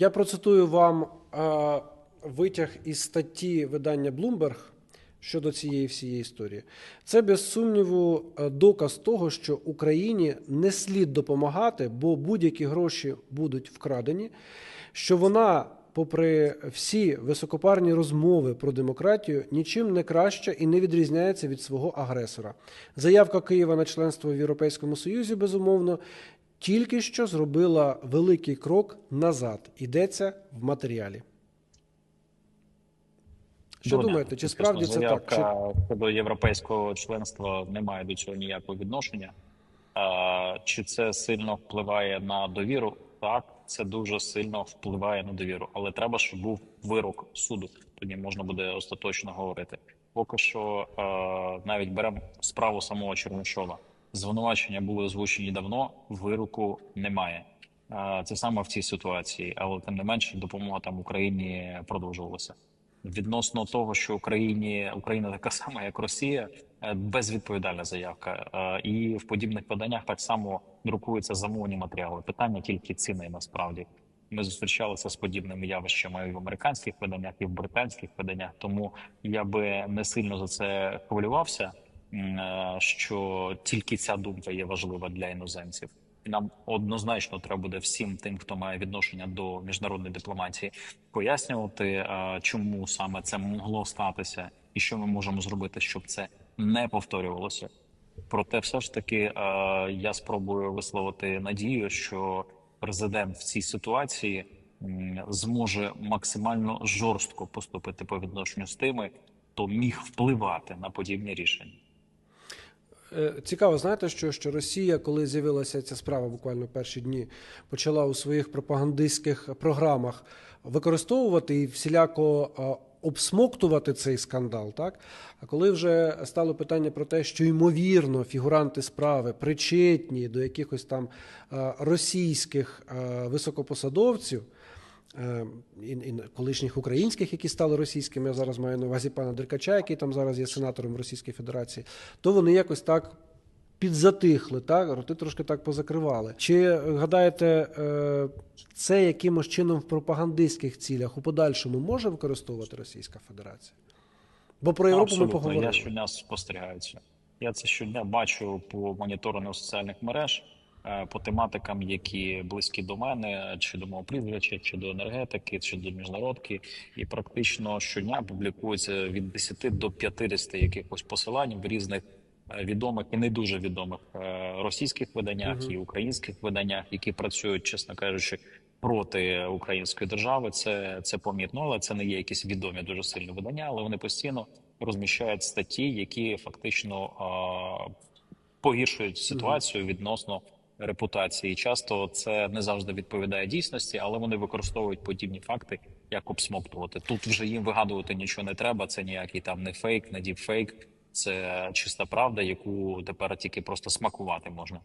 Я процитую вам е, витяг із статті видання Bloomberg щодо цієї всієї історії. Це без сумніву е, доказ того, що Україні не слід допомагати, бо будь-які гроші будуть вкрадені. Що вона, попри всі високопарні розмови про демократію, нічим не краща і не відрізняється від свого агресора. Заявка Києва на членство в Європейському Союзі, безумовно, тільки що зробила великий крок назад. Йдеться в матеріалі. Що Доня, думаєте, чи справді це так? Чи... щодо європейського членства не має до цього ніякого відношення? А, чи це сильно впливає на довіру? Так, це дуже сильно впливає на довіру, але треба, щоб був вирок суду. Тоді можна буде остаточно говорити. Поки що е, навіть беремо справу самого Чернишова. Звинувачення були озвучені давно, вироку немає. Е, це саме в цій ситуації, але тим не менше допомога там Україні продовжувалася. Відносно того, що Україні Україна така сама, як Росія, е, безвідповідальна заявка, Е, і в подібних поданнях так само друкуються замовні матеріали. Питання тільки ціни насправді. Ми зустрічалися з подібними явищами і в американських виданнях, і в британських виданнях. Тому я би не сильно за це хвилювався, що тільки ця думка є важлива для іноземців. Нам однозначно треба буде всім тим, хто має відношення до міжнародної дипломатії, пояснювати, е, чому саме це могло статися, і що ми можемо зробити, щоб це не повторювалося. Проте, все ж таки, е, я спробую висловити надію, що президент в цій ситуації зможе максимально жорстко поступити по відношенню з тими, хто міг впливати на подібні рішення. Е, Цікаво, знаєте, що, що Росія, коли з'явилася ця справа буквально перші дні, почала у своїх пропагандистських програмах використовувати і всіляко обсмоктувати цей скандал. Так? А коли вже стало питання про те, що ймовірно фігуранти справи причетні до якихось там російських високопосадовців. Е, І, колишніх українських, які стали російськими, я зараз маю на увазі пана Деркача, який там зараз є сенатором Російської Федерації, то вони якось так підзатихли, так, роти трошки так позакривали. Чи гадаєте, е, це якимось чином в пропагандистських цілях у подальшому може використовувати Російська Федерація? Бо про Європу ми Абсолютно. поговорили. Я щодня спостерігаю це. Я це щодня бачу по моніторингу соціальних мереж, по тематикам, які близькі до мене, чи до мого прізвища, чи до енергетики, чи до міжнародки. І практично щодня публікується від 10 до 50 якихось посилань в різних е, відомих і не дуже відомих е, російських виданнях Мгм. і українських виданнях, які працюють, чесно кажучи, проти української держави. Це це помітно, але це не є якісь відомі дуже сильні видання, але вони постійно розміщають статті, які фактично а, погіршують ситуацію відносно репутації. Часто це не завжди відповідає дійсності, але вони використовують подібні факти, як обсмоктувати. Тут вже їм вигадувати нічого не треба. Це ніякий там не фейк, не діпфейк. Це чиста правда, яку тепер тільки просто смакувати можна.